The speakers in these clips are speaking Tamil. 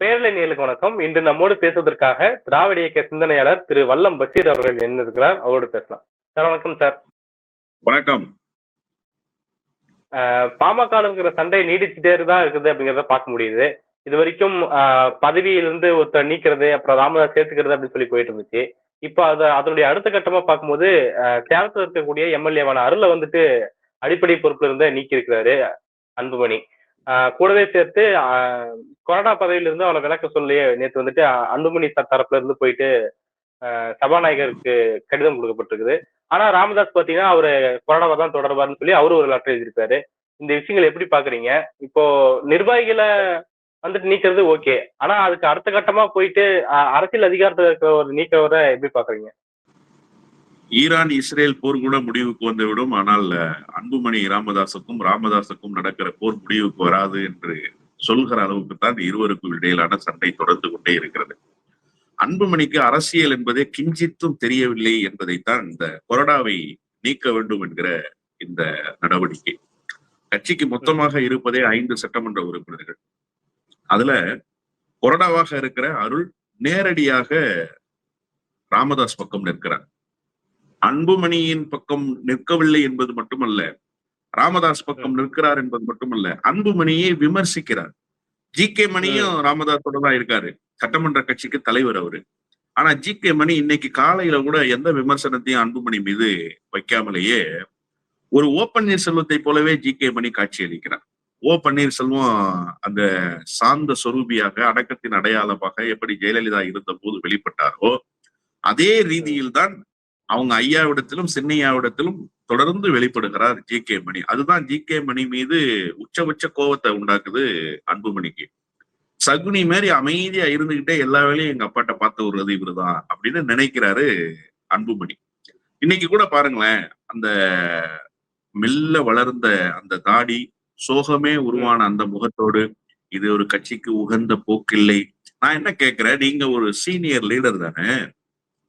பேரலை நேயர்களுக்கு வணக்கம். இன்று நம்மோடு பேசுவதற்காக திராவிட இயக்க சிந்தனையாளர் திரு வல்லம் பஷீர் அவர்கள் என்ன இருக்கிறார் அவரோடு பேசலாம். சார் வணக்கம் சார். வணக்கம். பாமக இருக்கிற சண்டை நீடிச்சுட்டே தான் இருக்குது அப்படிங்கிறத பார்க்க முடியுது. இது வரைக்கும் பதவியிலிருந்து ஒருத்தர் நீக்கிறது அப்புறம் ராமதாஸ் சேர்த்துக்கிறது அப்படின்னு சொல்லி போயிட்டு இருந்துச்சு. இப்போ அது அதனுடைய அடுத்த கட்டமா பார்க்கும்போது சேலத்துல இருக்கக்கூடிய எம்எல்ஏவான அருளை வந்துட்டு அடிப்படை பொறுப்புல இருந்த நீக்கி இருக்கிறாரு அன்புமணி. கூடவே சேர்த்து கொரோனா பதவியில இருந்து அவளை விளக்க சொல்லி நேற்று வந்துட்டு அன்புமணி சார் தரப்புல இருந்து போயிட்டு சபாநாயகருக்கு கடிதம் கொடுக்கப்பட்டிருக்குது. ஆனா ராமதாஸ் பாத்தீங்கன்னா அவரு கொரோனாவை தான் தொடர்பாருன்னு சொல்லி அவரு ஒரு லெட்டர் எழுதியிருக்காரு இந்த விஷயங்களை எப்படி பாக்குறீங்க? இப்போ நிர்வாகிகளை வந்துட்டு நீக்கிறது ஓகே ஆனா அதுக்கு அடுத்த கட்டமா போயிட்டு அரசியல் அதிகாரத்துல இருக்கிற ஒரு நீக்கிறவரை எப்படி பாக்குறீங்க? ஈரான் இஸ்ரேல் போர் கூட முடிவுக்கு வந்துவிடும். ஆனால் அன்புமணி ராமதாசுக்கும் ராமதாசுக்கும் நடக்கிற போர் முடிவுக்கு வராது என்று சொல்கிற அளவுக்கு தான் இருவருக்கும் இடையிலான சண்டை தொடர்ந்து கொண்டே இருக்கிறது. அன்புமணிக்கு அரசியல் என்பதே கிஞ்சித்தும் தெரியவில்லை என்பதைத்தான் இந்த கொரோனாவை நீக்க வேண்டும் என்கிற இந்த நடவடிக்கை. கட்சிக்கு மொத்தமாக இருப்பதே ஐந்து சட்டமன்ற உறுப்பினர்கள். அதுல கொரோனாவாக இருக்கிற அருள் நேரடியாக ராமதாஸ் பக்கம் நிற்கிறார். அன்புமணியின் பக்கம் நிற்கவில்லை என்பது மட்டுமல்ல ராமதாஸ் பக்கம் நிற்கிறார் என்பது மட்டுமல்ல அன்புமணியை விமர்சிக்கிறார். ஜி கே மணியும் ராமதாஸோட தான் இருக்காரு சட்டமன்ற கட்சிக்கு தலைவர் அவரு. ஆனா ஜி கே மணி இன்னைக்கு காலையில கூட எந்த விமர்சனத்தையும் அன்புமணி மீது வைக்காமலேயே ஒரு ஓ பன்னீர்செல்வத்தை போலவே ஜி கே மணி காட்சி அளிக்கிறார் ஓ பன்னீர்செல்வம் அந்த சாந்த சொரூபியாக அடக்கத்தின் அடையாளமாக எப்படி ஜெயலலிதா இருந்த போது வெளிப்பட்டாரோ அதே ரீதியில் தான் அவங்க ஐயாவிடத்திலும் சின்னையாவிடத்திலும் தொடர்ந்து வெளிப்படுகிறார் ஜி கே மணி. அதுதான் ஜி கே மணி மீது உச்சபட்ச கோபத்தை உண்டாக்குது அன்புமணிக்கு. சகுனி மாதிரி அமைதியா இருந்துகிட்டே எல்லா வேலையும் எங்க அப்பாட்ட பார்த்து விடுறது இவருதான் அப்படின்னு நினைக்கிறாரு அன்புமணி. இன்னைக்கு கூட பாருங்களேன் அந்த மெல்ல வளர்ந்த அந்த தாடி சோகமே உருவான அந்த முகத்தோடு இது ஒரு கட்சிக்கு உகந்த போக்கில்லை. நான் என்ன கேட்கிறேன் நீங்க ஒரு சீனியர் லீடர் தானே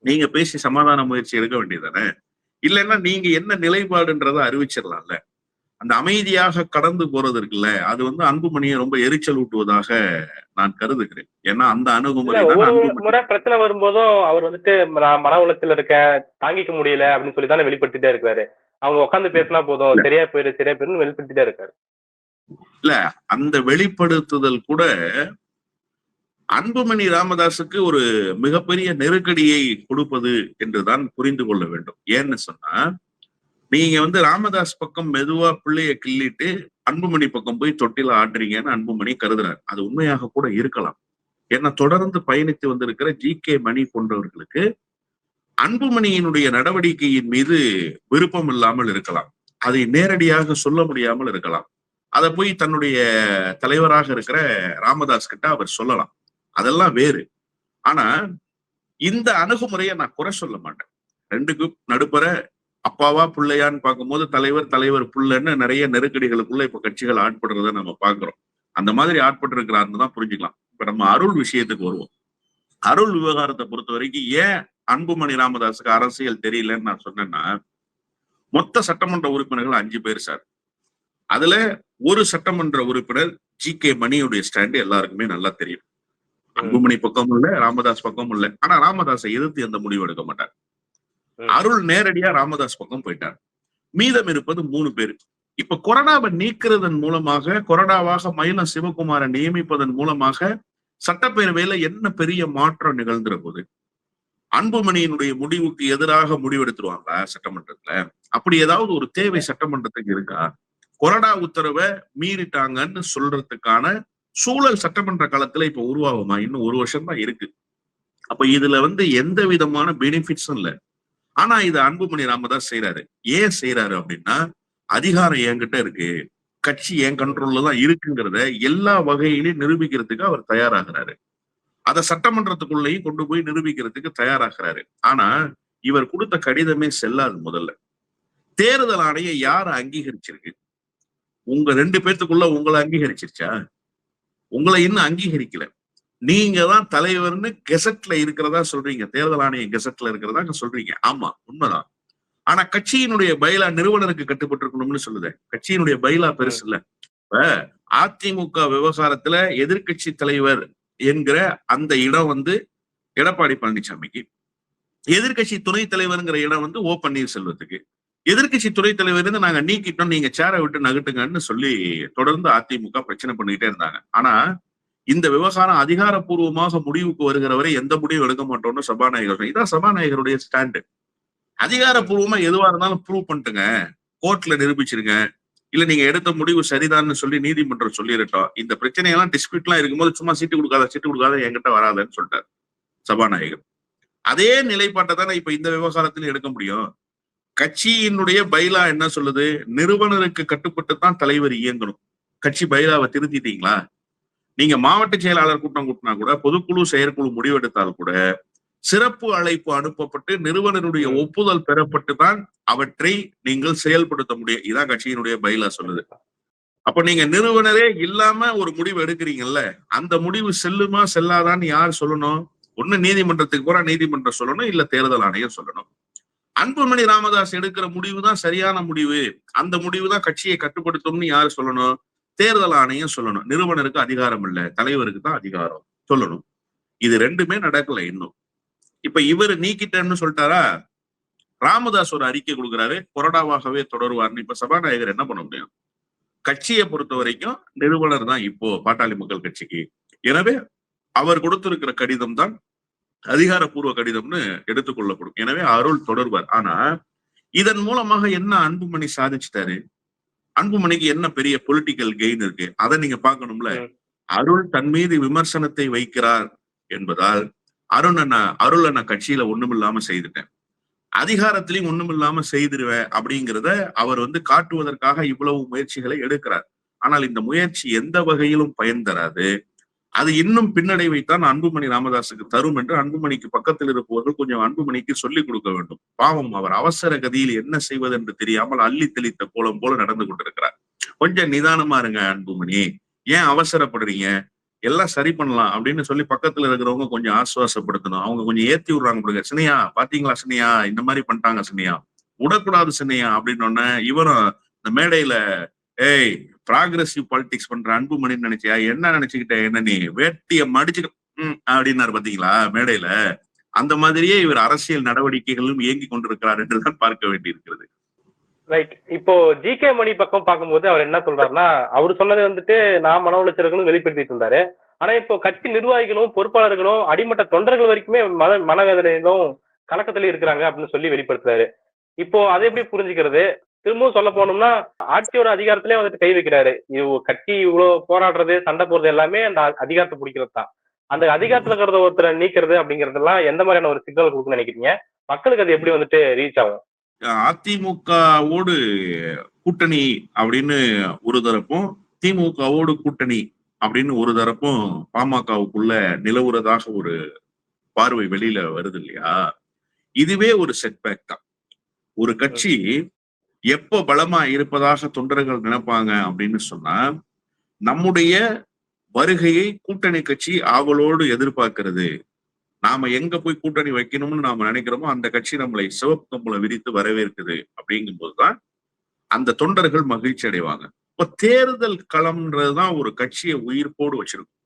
நீங்க பேசி சமாதான முயற்சி எடுக்க வேண்டியதானே இல்லைன்னா நீங்க என்ன நிலைப்பாடுன்றதை அறிவிச்சிடலாம்ல. அந்த அமைதியாக கடந்து போறது இருக்குல்ல அது வந்து அன்புமணியை ரொம்ப எரிச்சல் ஊட்டுவதாக நான் கருதுகிறேன். ஏன்னா அந்த அணுகுமுறை முறை பிரச்சனை வரும்போதும் அவர் வந்துட்டு மன உளைச்சல் இருக்க தாங்கிக்க முடியல அப்படின்னு சொல்லி தானே வெளிப்படுத்திட்டே இருக்காரு. அவங்க உட்காந்து பேசினா போதும் சரியா போயிரு சரியா போயிருந்து வெளிப்படுத்திட்டே இருக்காரு. இல்ல அந்த வெளிப்படுத்துதல் கூட அன்புமணி ராமதாஸுக்கு ஒரு மிகப்பெரிய நெருக்கடியை கொடுப்பது என்றுதான் புரிந்து கொள்ள வேண்டும். ஏன்னு சொன்னா நீங்க வந்து ராமதாஸ் பக்கம் மெதுவா பிள்ளைய கிள்ளிட்டு அன்புமணி பக்கம் போய் தொட்டில ஆடுறீங்கன்னு அன்புமணி கருதுறாரு. அது உண்மையாக கூட இருக்கலாம். ஏன்னா தொடர்ந்து பயணித்து வந்திருக்கிற ஜி கே மணி போன்றவர்களுக்கு அன்புமணியினுடைய நடவடிக்கையின் மீது விருப்பம் இல்லாமல் இருக்கலாம். அதை நேரடியாக சொல்ல முடியாமல் இருக்கலாம். அதை போய் தன்னுடைய தலைவராக இருக்கிற ராமதாஸ் கிட்ட அவர் சொல்லலாம். அதெல்லாம் வேறு. ஆனா இந்த அணுகுமுறையை நான் குறை சொல்ல மாட்டேன். ரெண்டுக்கும் நடுப்புற அப்பாவா பிள்ளையான்னு பார்க்கும்போது தலைவர் தலைவர் புள்ளன்னு நிறைய நெருக்கடிகளுக்குள்ள இப்ப கட்சிகள் ஆட்படுறத நம்ம பாக்குறோம் அந்த மாதிரி ஆட்பட்டு இருக்கிறாருன்னு தான் புரிஞ்சுக்கலாம். இப்ப நம்ம அருள் விஷயத்துக்கு வருவோம். அருள் விவகாரத்தை பொறுத்த வரைக்கும் ஏன் அன்புமணி ராமதாஸுக்கு அரசியல் தெரியலன்னு நான் சொன்னேன்னா மொத்த சட்டமன்ற உறுப்பினர்கள் அஞ்சு பேர் சார். அதுல ஒரு சட்டமன்ற உறுப்பினர் ஜி கே மணியுடைய ஸ்டாண்டு எல்லாருக்குமே நல்லா தெரியும். அன்புமணி பக்கமும் இல்ல ராமதாஸ் பக்கமும் இல்ல. ஆனா ராமதாஸை எதிர்த்து எந்த முடிவு எடுக்க மாட்டார். அருள் நேரடியா ராமதாஸ் பக்கம் போயிட்டார். மீதம் இருப்பது மூணு பேர். இப்ப கொரோனாவை நீக்கிறதன் மூலமாக கொரோனாவாக மயிலம் சிவகுமாரை நியமிப்பதன் மூலமாக சட்டப்பேரவையில என்ன பெரிய மாற்றம் நிகழ்ந்துற போது அன்புமணியினுடைய முடிவுக்கு எதிராக முடிவெடுத்துருவாங்களா சட்டமன்றத்துல? அப்படி ஏதாவது ஒரு தேவை சட்டமன்றத்துக்கு இருக்கா? கொரோனா உத்தரவை மீறிட்டாங்கன்னு சொல்றதுக்கான சூழல் சட்டமன்ற காலத்துல இப்ப உருவாகுமா? இன்னும் ஒரு வருஷம் தான் இருக்கு. அப்ப இதுல வந்து எந்த விதமான பெனிஃபிட்ஸும் இல்ல. ஆனா இது அன்புமணி ராமதாஸ் செய்யறாரு ஏன் செய்யறாரு அப்படின்னா அதிகாரம் என்கிட்ட இருக்கு. கட்சி என் கண்ட்ரோல்ல தான் இருக்குங்கிறத எல்லா வகையிலையும் நிரூபிக்கிறதுக்கு அவர் தயாராகிறாரு. அதை சட்டமன்றத்துக்குள்ளேயும் கொண்டு போய் நிரூபிக்கிறதுக்கு தயாராகிறாரு. ஆனா இவர் கொடுத்த கடிதமே செல்லாது முதல்ல. தேர்தல் ஆணையை யார அங்கீகரிச்சிருக்கு? உங்க ரெண்டு பேர்த்துக்குள்ள உங்களை அங்கீகரிச்சிருச்சா? உங்களை இன்னும் அங்கீகரிக்கல. நீங்க தான் தலைவர்னு கெசட்ல இருக்கிறதா சொல்றீங்க. தேர்தல் ஆணையம் கெசட்ல இருக்கிறதா சொல்றீங்க. ஆமா உண்மைதான். ஆனா கட்சியினுடைய பைலா நிறுவனருக்கு கட்டுப்பட்டிருக்கணும்னு சொல்லுது. கட்சியினுடைய பயிலா பெருசு இல்ல. இப்ப அதிமுக விவகாரத்துல எதிர்க்கட்சி தலைவர் என்கிற அந்த இடம் வந்து எடப்பாடி பழனிசாமிக்கு. எதிர்கட்சி துணைத் தலைவருங்கிற இடம் வந்து ஓ பன்னீர்செல்வத்துக்கு. எதிர்க்கட்சி துறை தலைவர் இருந்து நாங்க நீக்கிட்டோம் நீங்க சேரை விட்டு நகட்டுங்கன்னு சொல்லி தொடர்ந்து அதிமுக பிரச்சனை பண்ணிக்கிட்டே இருந்தாங்க. ஆனா இந்த விவகாரம் அதிகாரப்பூர்வமாக முடிவுக்கு வருகிற வரை எந்த முடிவும் எடுக்க மாட்டோம்னு சபாநாயகர் இதான் சபாநாயகருடைய ஸ்டாண்டு அதிகாரப்பூர்வமா எதுவா இருந்தாலும் ப்ரூவ் பண்ணிட்டுங்க. கோர்ட்ல நிரூபிச்சிருங்க. இல்ல நீங்க எடுத்த முடிவு சரிதான்னு சொல்லி நீதிமன்றம் சொல்லிருட்டோம் இந்த பிரச்சனையெல்லாம் டிஸ்பியூட் எல்லாம் இருக்கும்போது சும்மா சீட்டு கொடுக்காத சீட்டு கொடுக்காத என்கிட்ட வராதுன்னு சொல்லிட்டார் சபாநாயகர். அதே நிலைப்பாட்டை தானே இப்ப இந்த விவகாரத்துல எடுக்க முடியும்? கட்சியினுடைய பைலா என்ன சொல்லுது? நிறுவனருக்கு கட்டுப்பட்டு தான் தலைவர் இயங்கணும். கட்சி பைலாவை திருத்திட்டீங்களா? நீங்க மாவட்ட செயலாளர் கூட்டம் கூட்டினா கூட பொதுக்குழு செயற்குழு முடிவெடுத்தால் கூட சிறப்பு அழைப்பு அனுப்பப்பட்டு நிறுவனருடைய ஒப்புதல் பெறப்பட்டு தான் அவற்றை நீங்கள் செயல்படுத்த முடியும். இதான் கட்சியினுடைய பைலா சொல்லுது. அப்ப நீங்க நிறுவனரே இல்லாம ஒரு முடிவு எடுக்கிறீங்கல்ல அந்த முடிவு செல்லுமா செல்லாதான்னு யார் சொல்லணும்? ஒண்ணு நீதிமன்றத்துக்கு போறா நீதிமன்றம் சொல்லணும் இல்ல தேர்தல் ஆணையம் சொல்லணும். அன்புமணி ராமதாஸ் எடுக்கிற முடிவு தான் சரியான முடிவு. அந்த முடிவு தான் கட்சியை கட்டுப்படுத்தும்னு யாரு சொல்லணும்? தேர்தல் ஆணையம் சொல்லணும். நிறுவனருக்கு அதிகாரம் இல்ல. தலைவருக்கு தான் அதிகாரம் சொல்லணும். இது ரெண்டுமே நடக்கல இன்னும். இப்ப இவர் நீக்கிட்டேன்னு சொல்லிட்டாரா? ராமதாஸ் ஒரு அறிக்கை கொடுக்குறாரு. கொரடாவாகவே தொடருவார்னு. இப்ப சபாநாயகர் என்ன பண்ண முடியும்? கட்சியை பொறுத்த வரைக்கும் நிறுவனர் தான் இப்போ பாட்டாளி மக்கள் கட்சிக்கு. எனவே அவர் கொடுத்திருக்கிற கடிதம் தான் அதிகாரப்பூர்வ கடிதம்னு எடுத்துக்கொள்ளப்படும். எனவே அருள் தொடர்வார். ஆனா இதன் மூலமாக என்ன அன்புமணி சாதிச்சிட்டாரு? அன்புமணிக்கு என்ன பெரிய பொலிட்டிக்கல் கெயின் இருக்கு? அதை நீங்க பார்க்கணும்ல. ம். அருள் தன் மீது விமர்சனத்தை வைக்கிறார் என்பதால் அருண் அண்ணா அருள் அண்ணா கட்சியில ஒண்ணுமில்லாம செய்துட்டேன். அதிகாரத்திலையும் ஒண்ணுமில்லாம செய்திருவேன் அப்படிங்கிறத அவர் வந்து காட்டுவதற்காக இவ்வளவு முயற்சிகளை எடுக்கிறார். ஆனால் இந்த முயற்சி எந்த வகையிலும் பயன் தராது. அது இன்னும் பின்னடைவைத்தான் அன்புமணி ராமதாஸுக்கு தரும் என்று அன்புமணிக்கு பக்கத்தில் இருப்பவர்கள் கொஞ்சம் அன்புமணிக்கு சொல்லிக் கொடுக்க வேண்டும். பாவம் அவர் அவசர கதியில் என்ன செய்வது என்று தெரியாமல் அள்ளி தெளித்த கோலம் போல நடந்து கொண்டிருக்கிறார். கொஞ்சம் நிதானமா இருங்க அன்புமணி. ஏன் அவசரப்படுறீங்க? எல்லாம் சரி பண்ணலாம் அப்படின்னு சொல்லி பக்கத்துல இருக்கிறவங்க கொஞ்சம் ஆசுவாசப்படுத்தணும். அவங்க கொஞ்சம் ஏத்தி விடுறாங்க கொடுங்க சினையா பாத்தீங்களா சினையா இந்த மாதிரி பண்ணிட்டாங்க சினையா விடக்கூடாது சினையா அப்படின்னு இவரும் இந்த மேடையில ஏய் ப்ராகிரசிவ் பாலிடிக்ஸ் பண்ற அன்புமணின்னு நினைச்சியா? என்ன நினைச்சுக்கிட்ட? என்ன நீ? வேட்டிய மடிச்சுக்க அப்படின்னாரு பாத்தீங்களா மேடையில. அந்த மாதிரியே இவர் அரசியல் நடவடிக்கைகளும் இயங்கி கொண்டிருக்கிறார் என்றுதான் பார்க்க வேண்டியிருக்கிறது. ரைட் இப்போ ஜி கே மணி பக்கம் பார்க்கும்போது அவர் என்ன சொல்றாருன்னா அவர் சொன்னது வந்துட்டு நான் மன உளைச்சல்களும் வெளிப்படுத்திட்டு இருந்தாரு. ஆனா இப்போ கட்சி நிர்வாகிகளும் பொறுப்பாளர்களும் அடிமட்ட தொண்டர்கள் வரைக்குமே மன மனவேதனையிலும் கலக்கத்திலே இருக்கிறாங்க அப்படின்னு சொல்லி வெளிப்படுத்துறாரு. இப்போ அதை எப்படி புரிஞ்சுக்கிறது? திரும்பவும் சொல்ல போனோம்னா ஆட்சியோட அதிகாரத்திலே வந்துட்டு கை வைக்கிறாரு. இது கட்சி இவ்வளவு போராடுறது சண்டை போடுறது எல்லாமே அந்த அதிகாரத்தை பிடிக்கிறது தான். அந்த அதிகாரத்துல இருக்கிறத ஒருத்தரை நீக்கிறது அப்படிங்கறதெல்லாம் எந்த மாதிரியான ஒரு சிக்னல் கொடுக்குன்னு நினைக்கிறீங்க? மக்களுக்கு அது எப்படி வந்துட்டு ரீச் ஆகும்? அதிமுகவோடு கூட்டணி அப்படின்னு ஒரு தரப்பும் திமுகவோடு கூட்டணி அப்படின்னு ஒரு தரப்பும் பாமகவுக்குள்ள நிலவுறதாக ஒரு பார்வை வெளியில வருது இல்லையா? இதுவே ஒரு செட்பேக் தான். ஒரு கட்சி எப்போ பலமா இருப்பதாக தொண்டர்கள் நினைப்பாங்க அப்படின்னு சொன்னா நம்முடைய வருகையை கூட்டணி கட்சி ஆவலோடு எதிர்பார்க்கிறது. நாம எங்க போய் கூட்டணி வைக்கணும்னு நாம நினைக்கிறோமோ அந்த கட்சி நம்மளை சிவப்பு கம்பளை விரித்து வரவேற்குது அப்படிங்கும் போதுதான் அந்த தொண்டர்கள் மகிழ்ச்சி அடைவாங்க. இப்ப தேர்தல் களம்ன்றதுதான் ஒரு கட்சியை உயிர்ப்போடு வச்சிருக்கும்.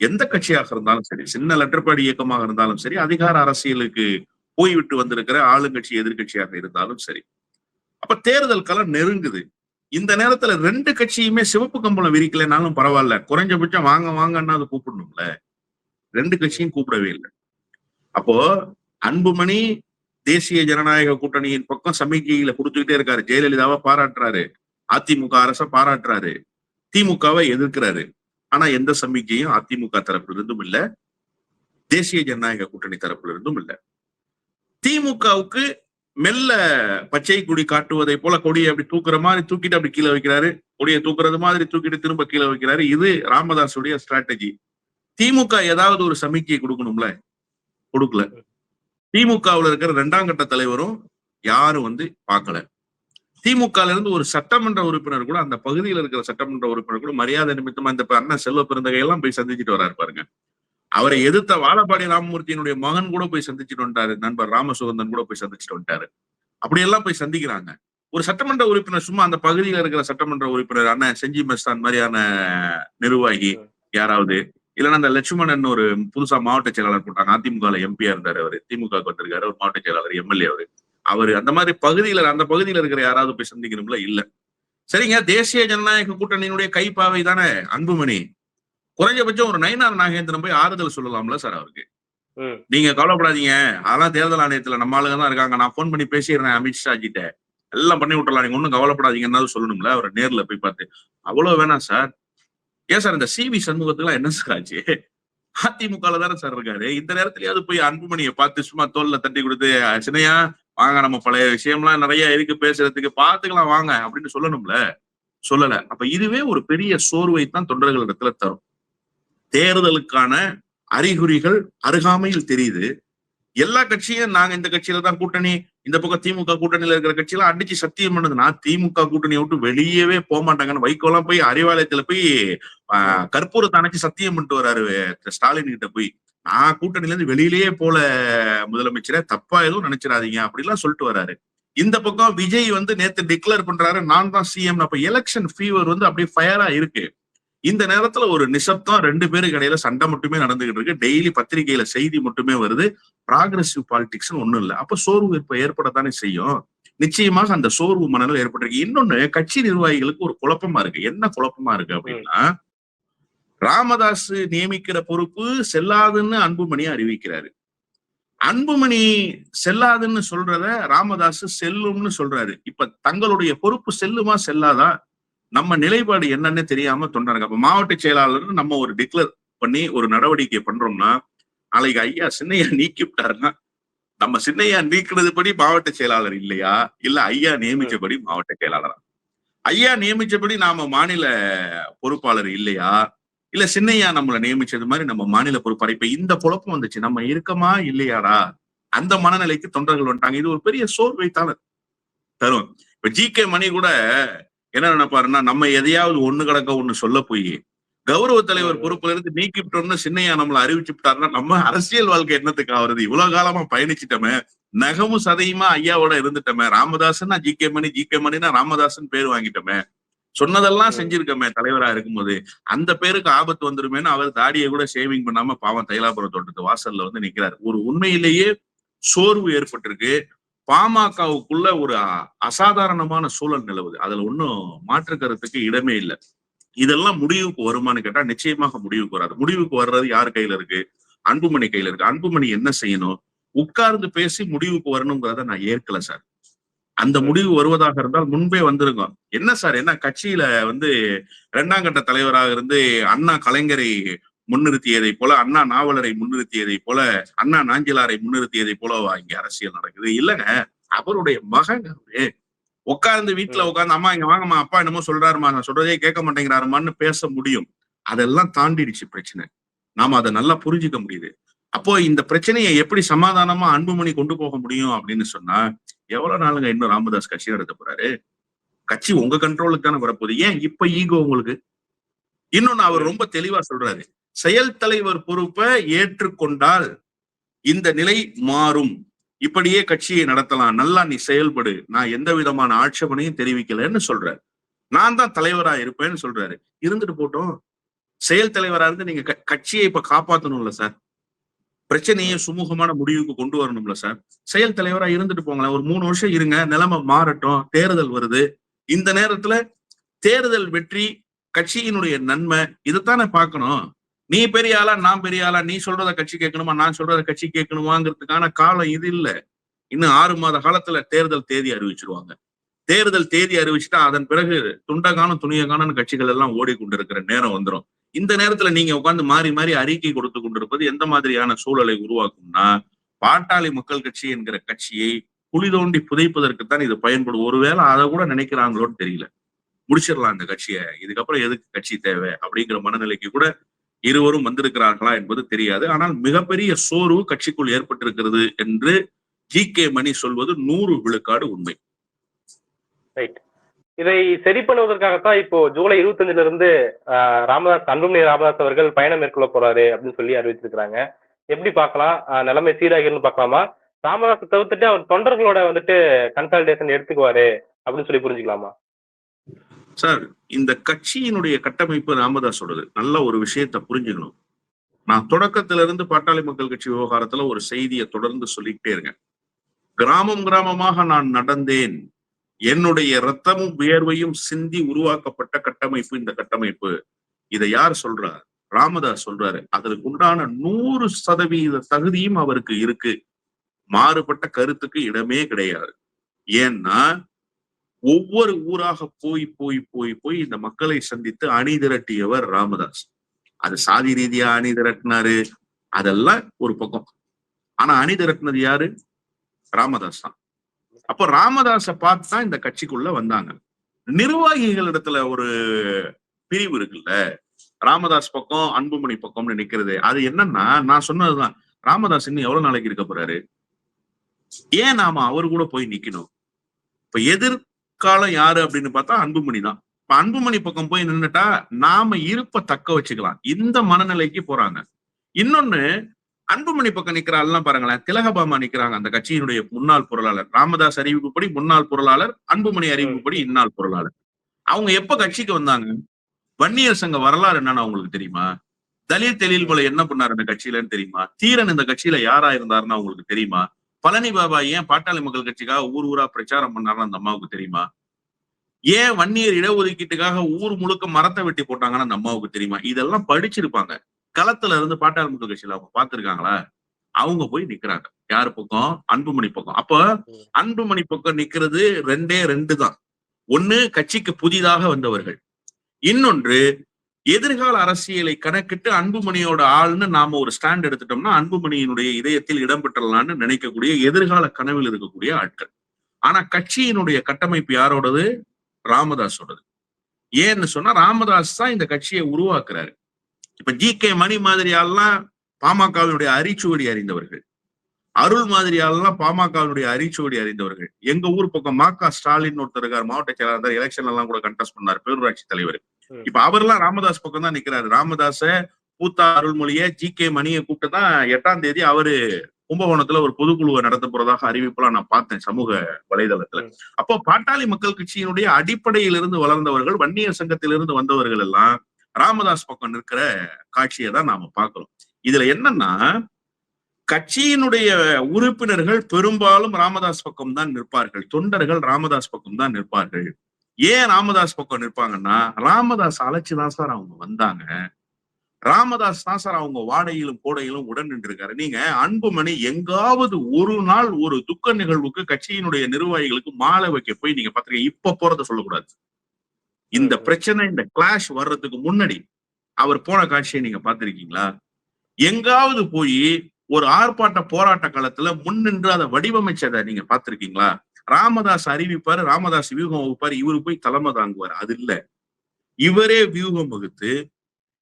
எந்த கட்சியாக இருந்தாலும் சரி சின்ன லெட்டர்பேட் இயக்கமாக இருந்தாலும் சரி அதிகார அரசியலுக்கு போய்விட்டு வந்திருக்கிற ஆளுங்கட்சி எதிர்க்கட்சியாக இருந்தாலும் சரி அப்ப தேர்தல் களம் நெருங்குது. இந்த நேரத்துல ரெண்டு கட்சியுமே சிவப்பு கம்பளம் விரிக்கலைனாலும் பரவாயில்ல. குறைஞ்சபட்சம் வாங்க வாங்கன்னா அது கூப்பிடணும்ல. ரெண்டு கட்சியும் கூப்பிடவே இல்லை. அப்போ அன்புமணி தேசிய ஜனநாயக கூட்டணியின் பக்கம் சமிக்கையில கொடுத்துக்கிட்டே இருக்காரு. ஜெயலலிதாவை பாராட்டுறாரு. அதிமுக அரச பாராட்டுறாரு. திமுகவை எதிர்க்கிறாரு. ஆனா எந்த சமிக்கையும் அதிமுக தரப்புல இருந்தும் இல்ல. தேசிய ஜனநாயக கூட்டணி தரப்புல இருந்தும் இல்ல. திமுகவுக்கு மெல்ல பச்சை கொடி காட்டுவதை போல கொடியை அப்படி தூக்குற மாதிரி தூக்கிட்டு அப்படி கீழே வைக்கிறாரு. கொடியை தூக்குறது மாதிரி தூக்கிட்டு திரும்ப கீழே வைக்கிறாரு. இது ராமதாஸுடைய ஸ்ட்ராட்டஜி திமுக ஏதாவது ஒரு சமிக்கை கொடுக்கணும்ல? கொடுக்கல. திமுகவுல இருக்கிற இரண்டாம் கட்ட தலைவரும் யாரும் வந்து பார்க்கல. திமுக இருந்து ஒரு சட்டமன்ற உறுப்பினர் கூட அந்த பகுதியில் இருக்கிற சட்டமன்ற உறுப்பினர் கூட மரியாதை நிமித்தமா இந்த அண்ணன் செல்வ பிறந்தகை எல்லாம் போய் சந்திச்சுட்டு வராரு பாருங்க. அவரை எதிர்த்த வாழப்பாடி ராமமூர்த்தியினுடைய மகன் கூட போய் சந்திச்சுட்டு வந்துட்டாரு. நண்பர் ராமசுகந்தன் கூட போய் சந்திச்சுட்டு வந்துட்டாரு. அப்படியெல்லாம் போய் சந்திக்கிறாங்க. ஒரு சட்டமன்ற உறுப்பினர் சும்மா அந்த பகுதியில் இருக்கிற சட்டமன்ற உறுப்பினர் அண்ணன் செஞ்சி மஸ்தான் மாதிரியான நிர்வாகி யாராவது இல்லைன்னா அந்த லட்சுமணன் ஒரு புதுசா மாவட்ட செயலாளர் போட்டாங்க. அதிமுக எம்பியா இருந்தாரு அவரு. திமுக க்கு வந்திருக்காரு. ஒரு மாவட்ட செயலாளர் எம்எல்ஏ அவரு. அவரு அந்த மாதிரி பகுதியில அந்த பகுதியில இருக்கிற யாராவது போய் சந்திக்கணும்ல? இல்ல. சரிங்க தேசிய ஜனநாயக கூட்டணியினுடைய கைப்பாவை தானே அன்புமணி. குறைஞ்சபட்சம் ஒரு நயினார் நாகேந்திரன் போய் ஆறுதல் சொல்லலாம்ல சார் அவருக்கு. நீங்க கவலைப்படாதீங்க. அதெல்லாம் தேர்தல் ஆணையத்துல நம்ம ஆளுங்க தான் இருக்காங்க. நான் ஃபோன் பண்ணி பேசிடுறேன் அமித்ஷா கிட்ட. எல்லாம் பண்ணி விட்டுறலாம். நீங்க ஒன்றும் கவலைப்படாதீங்கன்னு சொல்லணும்ல. அவரை நேர்ல போய் பார்த்து. அவ்வளவு வேணாம் சார். ஏன் சார் இந்த சிவி சண்முகத்துக்குலாம் என்ன சார் ஆச்சு? அதிமுகல தானே சார் இருக்காரு. இந்த நேரத்துலயாவது போய் அன்புமணியை பார்த்து சும்மா தோல்ல தட்டி கொடுத்து சின்னையா வாங்க நம்ம பழைய விஷயம்லாம் நிறைய இருக்கு பேசுறதுக்கு. பாத்துக்கலாம் வாங்க. அப்படின்னு சொல்லணும்ல. சொல்லல. அப்ப இதுவே ஒரு பெரிய சோர்வை தான் தொண்டர்கள் இடத்துல தரும். தேர்தலுக்கான அறிகுறிகள் அருகாமையில் தெரியுது. எல்லா கட்சியும் நாங்க இந்த கட்சியில தான் கூட்டணி இந்த பக்கம் திமுக கூட்டணியில இருக்கிற கட்சியெல்லாம் அடிச்சு சத்தியம் பண்ணது. நான் திமுக கூட்டணியை விட்டு வெளியவே போக மாட்டாங்கன்னு வைகோலாம் போய் அறிவாலயத்துல போய் கற்பூரத்தை அணைச்சு சத்தியம் பண்ணிட்டு வர்றாரு ஸ்டாலின் கிட்ட போய். நான் கூட்டணியில இருந்து வெளியிலேயே போல முதலமைச்சரே. தப்பா எதுவும் நினைச்சிடாதீங்க. அப்படிலாம் சொல்லிட்டு வராரு. இந்த பக்கம் விஜய் வந்து நேத்து டிக்ளேர் பண்றாரு. நான் தான் சிஎம் அப்ப எலெக்ஷன் ஃபீவர் வந்து அப்படியே ஃபயரா இருக்கு. இந்த நேரத்துல ஒரு நிசப்தம் ரெண்டு பேருக்கு இடையில சண்டை மட்டுமே நடந்துகிட்டு இருக்கு. டெய்லி பத்திரிகையில செய்தி மட்டுமே வருது. ப்ராக்ரஸிவ் பாலிடிக்ஸ் ஒண்ணும் இல்ல. அப்ப சோர்வு இப்ப ஏற்படத்தானே செய்யும். நிச்சயமாக அந்த சோர்வு மனநிலை ஏற்பட்டிருக்கு. இன்னொன்னு கட்சி நிர்வாகிகளுக்கு ஒரு குழப்பமா இருக்கு. என்ன குழப்பமா இருக்கு அப்படின்னா ராமதாஸ் நியமிக்கிற பொறுப்பு செல்லாதுன்னு அன்புமணி அறிவிக்கிறாரு. அன்புமணி செல்லாதுன்னு சொல்றத ராமதாஸ் செல்லும்னு சொல்றாரு. இப்ப தங்களுடைய பொறுப்பு செல்லுமா செல்லாதா? நம்ம நிலைப்பாடு என்னன்னு தெரியாம தொண்டாருங்க அப்ப மாவட்ட செயலாளர் நம்ம ஒரு டிக்ளேர் பண்ணி ஒரு நடவடிக்கை பண்றோம்னா நாளைக்கு ஐயா சின்னையா நீக்கி விட்டாருன்னா நம்ம சின்னையா நீக்கிறது படி மாவட்ட செயலாளர் இல்லையா? இல்ல ஐயா நியமிச்சபடி மாவட்ட செயலாளரா? ஐயா நியமிச்சபடி நாம மாநில பொறுப்பாளர் இல்லையா? இல்ல சின்னையா நம்மள நியமிச்சது மாதிரி நம்ம மாநில பொறுப்பாளர். இப்ப இந்த குழப்பம் வந்துச்சு. நம்ம இருக்கமா இல்லையாடா? அந்த மனநிலைக்கு தொண்டர்கள் வந்துட்டாங்க. இது ஒரு பெரிய சோர்வை தானே தரும் இப்ப ஜி கே மணி கூட என்ன நினைப்பாருன்னா நம்ம எதையாவது ஒண்ணு கிடக்க ஒண்ணு சொல்ல போய் கௌரவ தலைவர் பொறுப்புல இருந்து நீக்கிவிட்டோம்னு சின்னையா நம்மள அறிவிச்சு விட்டாருன்னா நம்ம அரசியல் வாழ்க்கை என்னத்துக்கு ஆகுறது? இவ்வளவு காலமா பயணிச்சிட்டோமே நகமும் சதையுமா ஐயாவோட இருந்துட்டோமே ராமதாசன்னா G K Mani G K மணினா ராமதாசன் பேர் வாங்கிட்டோமே. சொன்னதெல்லாம் செஞ்சிருக்கோமே தலைவரா இருக்கும்போது அந்த பேருக்கு ஆபத்து வந்துருமேன்னு அவர் தாடியை கூட ஷேவிங் பண்ணாம பாவம் தைலாபுரம் தோட்டத்து வாசல்ல வந்து நிக்கிறாரு. ஒரு உண்மையிலேயே சோர்வு ஏற்பட்டிருக்கு. பாமகவுக்குள்ள ஒரு அசாதாரணமான சூழல் நிலவுது. அதுல ஒன்றும் மாற்று கருத்துக்கு இடமே இல்லை. இதெல்லாம் முடிவுக்கு வருமான்னு கேட்டா நிச்சயமாக முடிவுக்கு வராது. முடிவுக்கு வர்றது யார் கையில இருக்கு? அன்புமணி கையில இருக்கு. அன்புமணி என்ன செய்யணும்? உட்கார்ந்து பேசி முடிவுக்கு வரணுங்கிறத நான் ஏற்கல சார். அந்த முடிவு வருவதாக இருந்தால் முன்பே வந்திருங்க. என்ன சார்? என்ன கட்சியில வந்து இரண்டாம் கட்ட தலைவராக இருந்து அண்ணா கலைஞரை முன்னிறுத்தியதை போல அண்ணா நாவலரை முன்னிறுத்தியதை போல அண்ணா நாஞ்சிலாரை முன்னிறுத்தியதை போல இங்க அரசியல் நடக்குது? இல்லங்க. அவருடைய மகன் அவரு. உட்கார்ந்து வீட்டுல உட்கார்ந்து அம்மா இங்க வாங்கம்மா அப்பா என்னமோ சொல்றாருமா நான் சொல்றதே கேட்க மாட்டேங்கிறாருமான்னு பேச முடியும். அதெல்லாம் தாண்டிடுச்சு பிரச்சனை. நாம அதை நல்லா புரிஞ்சுக்க முடியுது. அப்போ இந்த பிரச்சனையை எப்படி சமாதானமா அன்புமணி கொண்டு போக முடியும் அப்படின்னு சொன்னா எவ்வளவு நாளுங்க இன்னும் ராமதாஸ் கட்சி நடத்த போறாரு? கட்சி உங்க கண்ட்ரோலுக்கு தானே வரப்போகுது. ஏன் இப்ப ஈகோ உங்களுக்கு? இன்னொன்னு அவர் ரொம்ப தெளிவா சொல்றாரு. செயல் தலைவர் பொறுப்பை ஏற்றுக்கொண்டால் இந்த நிலை மாறும். இப்படியே கட்சியை நடத்தலாம். நல்லா நீ செயல்படு. நான் எந்த விதமான ஆட்சேபனையும் தெரிவிக்கலன்னு சொல்றாரு. நான் தான் தலைவரா இருப்பேன்னு சொல்றாரு. இருந்துட்டு போட்டோம். செயல் தலைவரா இருந்து நீங்க க- கட்சியை இப்ப காப்பாத்தணும்ல சார். பிரச்சனையை சுமூகமான முடிவுக்கு கொண்டு வரணும்ல சார். செயல் தலைவரா இருந்துட்டு போங்களேன். ஒரு மூணு வருஷம் இருங்க. நிலைமை மாறட்டும். தேர்தல் வருது. இந்த நேரத்துல தேர்தல் வெற்றி கட்சியினுடைய நன்மை இதைத்தானே பார்க்கணும். நீ பெரிய ஆளா நான் பெரிய ஆளா நீ சொல்றத கட்சி கேட்கணுமா நான் சொல்றத கட்சி கேட்கணுமாங்கிறதுக்கான காலம் இது இல்ல. இன்னும் ஆறு மாத காலத்துல தேர்தல் தேதி அறிவிச்சிருவாங்க. தேர்தல் தேதி அறிவிச்சுட்டா அதன் பிறகு துண்டகானம் துணியகானு கட்சிகள் எல்லாம் ஓடிக்கொண்டிருக்கிற நேரம் வந்துரும். இந்த நேரத்துல நீங்க உட்கார்ந்து மாறி மாறி அறிக்கை கொடுத்து கொண்டிருப்பது எந்த மாதிரியான சூழலை உருவாக்கும்னா பாட்டாளி மக்கள் கட்சி என்கிற கட்சியை குழி தோண்டி புதைப்பதற்குத்தான் இது பயன்படும். ஒருவேளை அதை கூட நினைக்கிறாங்களோன்னு தெரியல. முடிச்சிடலாம் அந்த கட்சியை. இதுக்கப்புறம் எதுக்கு கட்சி தேவை அப்படிங்கிற மனநிலைக்கு கூட இருவரும் வந்திருக்கிறார்களா என்பது தெரியாது. ஆனால் மிகப்பெரிய சோர்வு கட்சிக்குள் ஏற்பட்டிருக்கிறது என்று ஜி கே மணி சொல்வது நூறு விழுக்காடு உண்மை. ரைட் இதை சரி பண்ணுவதற்காகத்தான் இப்போ ஜூலை இருபத்தஞ்சுல இருந்து ராமதாஸ் அன்புமணி ராமதாஸ் அவர்கள் பயணம் மேற்கொள்ள போறாரு அப்படின்னு சொல்லி அறிவிச்சிருக்கிறாங்க எப்படி பார்க்கலாம்? நிலைமை சீராகிருந்து பார்க்கலாமா? ராமதாஸ் தவிர்த்துட்டு அவர் தொண்டர்களோட வந்துட்டு கன்சல்டேஷன் எடுத்துக்குவாரு அப்படின்னு சொல்லி புரிஞ்சுக்கலாமா? சார் இந்த கட்சியினுடைய கட்டமைப்பு ராமதாஸோடது நல்ல ஒரு விஷயத்தை புரிஞ்சுக்கணும். நான் தொடக்கத்துல இருந்து பாட்டாளி மக்கள் கட்சி விவகாரத்துல ஒரு செய்தியை தொடர்ந்து சொல்லிக்கிட்டே இருக்கேன். கிராமம் கிராமமாக நான் நடந்தேன். என்னுடைய ரத்தமும் வியர்வையும் சிந்தி உருவாக்கப்பட்ட கட்டமைப்பு இந்த கட்டமைப்பு. இதை யார் சொல்றாரு ராமதாஸ் சொல்றாரு. அதற்கு உண்டான நூறு சதவீத தகுதியும் அவருக்கு இருக்கு. மாறுபட்ட கருத்துக்கு இடமே கிடையாது. ஏன்னா ஒவ்வொரு ஊராக போய் போய் போய் போய் இந்த மக்களை சந்தித்து அணி திரட்டியவர் ராமதாஸ். அது சாதி ரீதியா அணி திரட்டினாரு. அதெல்லாம் ஒரு பக்கம். ஆனா அணி திரட்டினது யாரு? ராமதாஸ் தான். அப்போ ராமதாஸை பார்த்து தான் இந்த கட்சிக்குள்ள வந்தாங்க. நிர்வாகிகள் இடத்துல ஒரு பிரிவு இருக்குல்ல. ராமதாஸ் பக்கம் அன்புமணி பக்கம்னு நிக்கிறது. அது என்னன்னா நான் சொன்னதுதான். ராமதாஸ் இன்னும் எவ்வளவு நாளைக்கு இருக்க போறாரு? ஏன் நாம அவரு கூட போய் நிக்கணும்? இப்ப எதிர் முக்காலம் யாரு அப்படின்னு பார்த்தா அன்புமணி தான். இப்ப அன்புமணி பக்கம் போய் நின்னுட்டா நாம இருப்ப தக்க வச்சுக்கலாம். இந்த மனநிலைக்கு போறாங்க. இன்னொன்னு அன்புமணி பக்கம் நிக்கிறாள்லாம் பாருங்களேன் திலகபாமா நிக்கிறாங்க அந்த கட்சியினுடைய முன்னாள் பொருளாளர். ராமதாஸ் அறிவிப்புப்படி முன்னாள் பொருளாளர் அன்புமணி அறிவிப்புப்படி இன்னாள் பொருளாளர். அவங்க எப்ப கட்சிக்கு வந்தாங்க? வன்னியர் சங்க வரலாறு என்னன்னு அவங்களுக்கு தெரியுமா? தலித் தெளில்மலை என்ன பண்ணாரு இந்த கட்சியிலன்னு தெரியுமா? தீரன் இந்த கட்சியில யாரா இருந்தாருன்னு அவங்களுக்கு தெரியுமா? பழனி பாபா ஏன் பாட்டாளி மக்கள் கட்சிக்காக ஊர் ஊரா பிரச்சாரம் பண்ணாருன்னு அந்த அம்மாவுக்கு தெரியுமா? ஏன் வன்னியர் இடஒதுக்கீட்டுக்காக ஊர் முழுக்க மரத்தை வெட்டி போட்டாங்கன்னு அந்த அம்மாவுக்கு தெரியுமா? இதெல்லாம் படிச்சிருப்பாங்க. களத்துல இருந்து பாட்டாளி மக்கள் கட்சியில அவங்க பார்த்திருக்காங்களா? அவங்க போய் நிக்கிறாங்க. யாரு பக்கம்? அன்புமணி பக்கம். அப்ப அன்புமணி பக்கம் நிக்கிறது ரெண்டே ரெண்டு தான் ஒண்ணு கட்சிக்கு புதிதாக வந்தவர்கள். இன்னொன்று எதிர்கால அரசியலை கணக்கிட்டு அன்புமணியோட ஆள்னு நாம ஒரு ஸ்டாண்ட் எடுத்துட்டோம்னா அன்புமணியினுடைய இதயத்தில் இடம்பெற்றலாம்னு நினைக்கக்கூடிய எதிர்கால கனவில் இருக்கக்கூடிய ஆட்கள். ஆனா கட்சியினுடைய கட்டமைப்பு யாரோடது? ராமதாஸோடது. ஏன்னு சொன்னா ராமதாஸ் தான் இந்த கட்சியை உருவாக்குறாரு. இப்ப ஜி கே மணி மாதிரியாலாம் பாமகவினுடைய அரிச்சுவடி அறிந்தவர்கள். அருள் மாதிரியாலாம் பாமகவினுடைய அரிச்சுவடி அறிந்தவர்கள். எங்க ஊர் பக்கம் மாக்கா ஸ்டாலின் ஒருத்தர் இருக்கார் மாவட்ட செயலாளர் எலெக்ஷன் எல்லாம் கூட கண்டெஸ்ட் பண்ணார் பேரூராட்சி தலைவர். இப்ப அவர்லாம் ராமதாஸ் பக்கம் தான் நிக்கிறாரு. ராமதாஸ பூத்தா அருள்மொழிய ஜி கே மணியை கூப்பிட்டு தான் எட்டாம் தேதி அவரு கும்பகோணத்துல ஒரு பொதுக்குழுவை நடத்த போறதாக அறிவிப்பெல்லாம் நான் பார்த்தேன் சமூக வலைதளத்துல. அப்போ பாட்டாளி மக்கள் கட்சியினுடைய அடிப்படையிலிருந்து வளர்ந்தவர்கள் வன்னியர் சங்கத்திலிருந்து வந்தவர்கள் எல்லாம் ராமதாஸ் பக்கம் நிற்கிற காட்சியை தான் நாம பார்க்கிறோம். இதுல என்னன்னா கட்சியினுடைய உறுப்பினர்கள் பெரும்பாலும் ராமதாஸ் பக்கம் தான் நிற்பார்கள். தொண்டர்கள் ராமதாஸ் பக்கம் தான் நிற்பார்கள். ஏன் ராமதாஸ் பக்கம் நிற்பாங்கன்னா ராமதாஸ் அழைச்சுதான் சார் அவங்க வந்தாங்க. ராமதாஸ் தான் சார் அவங்க வாடையிலும் கோடையிலும் உடன் நின்றிருக்காரு. நீங்க அன்புமணி எங்காவது ஒரு நாள் ஒரு துக்க நிகழ்வுக்கு கட்சியினுடைய நிர்வாகிகளுக்கு மாலை வைக்க போய் நீங்க பாத்துருக்க இப்ப போறத சொல்லக்கூடாது. இந்த. பிரச்சனை இந்த கிளாஷ் வர்றதுக்கு முன்னாடி அவர் போன காட்சியை நீங்க பார்த்திருக்கீங்களா? எங்காவது போய் ஒரு ஆர்ப்பாட்ட போராட்ட காலத்துல முன்னின்று அதை வடிவமைச்சதை நீங்க பார்த்திருக்கீங்களா? ராமதாஸ் அறிவிப்பாரு ராமதாஸ் வியூகம் வகுப்பாரு இவரு போய் தலைமை தாங்குவார். அது இல்ல. இவரே வியூகம் வகுத்து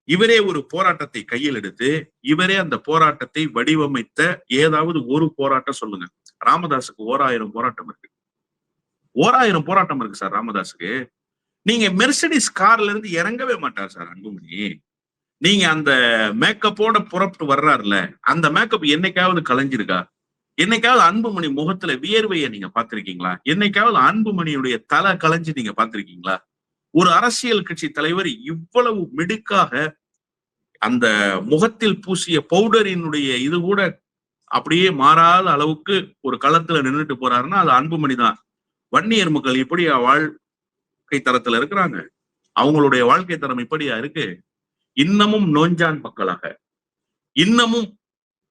இவரே ஒரு போராட்டத்தை கையில் எடுத்து இவரே அந்த போராட்டத்தை வடிவமைத்த ஏதாவது ஒரு போராட்டம் சொல்லுங்க. ராமதாஸுக்கு ஓராயிரம் போராட்டம் இருக்கு. ஓராயிரம் போராட்டம் இருக்கு சார் ராமதாஸுக்கு. நீங்க மெர்சடிஸ் கார்ல இருந்து இறங்கவே மாட்டார் சார் அன்புமணி. நீங்க அந்த மேக்கப்போட புறப்பட்டு வர்றாருல அந்த மேக்கப் என்னைக்காவது கலைஞ்சிருக்கா? என்னைக்காவது அன்புமணி முகத்துல வியர்வையை நீங்க பாத்திருக்கீங்களா என்னைக்காவது அன்புமணியுடைய தலை கலைஞ்சு நீங்க பாத்திருக்கீங்களா ஒரு அரசியல் கட்சி தலைவர் இவ்வளவு மிடுக்காக அந்த முகத்தில் பூசிய பவுடரினுடைய இது கூட அப்படியே மாறாத அளவுக்கு ஒரு களத்துல நின்றுட்டு போறாருன்னா அது அன்புமணி தான். வன்னியர் மக்கள் இப்படி வாழ்க்கை தரத்துல இருக்கிறாங்க? அவங்களுடைய வாழ்க்கை தரம் இப்படியா இருக்கு? இன்னமும் நோஞ்சான் மக்களாக. இன்னமும்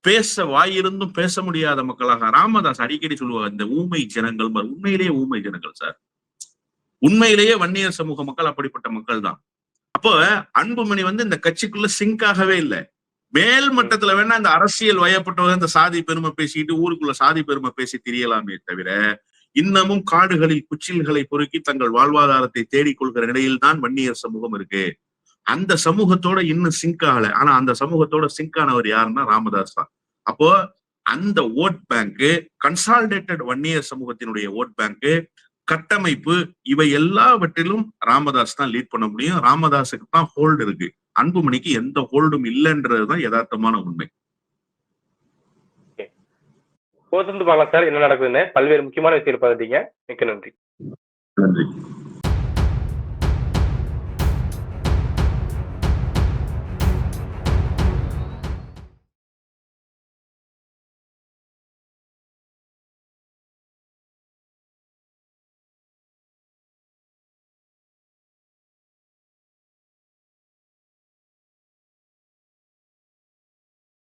பேச வாயிருந்தும் பேச முடியாத மக்களாக ராமதாஸ் அடிக்கடி சொல்லுவாங்க இந்த ஊமை ஜனங்கள் உண்மையிலேயே ஊமை ஜனங்கள் சார். உண்மையிலேயே வன்னியர் சமூக மக்கள் அப்படிப்பட்ட மக்கள் தான். அப்போ அன்புமணி வந்து இந்த கட்சிக்குள்ள சிங்க் ஆகவே இல்லை. மேல் மட்டத்துல வேணா இந்த அரசியல் வயப்பட்டவங்க இந்த சாதி பெருமை பேசிட்டு ஊருக்குள்ள சாதி பெருமை பேசி தெரியலாமே தவிர இன்னமும் காடுகளில் குச்சில்களை பொறுக்கி தங்கள் வாழ்வாதாரத்தை தேடிக்கொள்கிற நிலையில் தான் வன்னியர் சமூகம் இருக்கு. அந்த சமூகத்தோட இன்னும் சிங்க் ஆகல. ஆனா அந்த சமூகத்தோட சிங்க் ஆனவர் யாருன்னா ராமதாஸ் தான். அப்போ அந்த ஓட் பேங்க் கன்சால்டேட்டட் வன்னியர் சமூகத்தினுடைய ஓட் பேங்க் கட்டமைப்பு இவை எல்லாவற்றிலும் ராமதாஸ் தான் லீட் பண்ண முடியும். ராமதாஸுக்கு தான் ஹோல்டு இருக்கு. அன்புமணிக்கு எந்த ஹோல்டும் இல்லைன்றதுதான் யதார்த்தமான உண்மை. பொறுத்திருந்து பார்க்கலாம் சார் என்ன நடக்குதுன்னு. பல்வேறு முக்கியமான விஷயம் பார்த்துட்டீங்க. மிக்க நன்றி. நன்றி.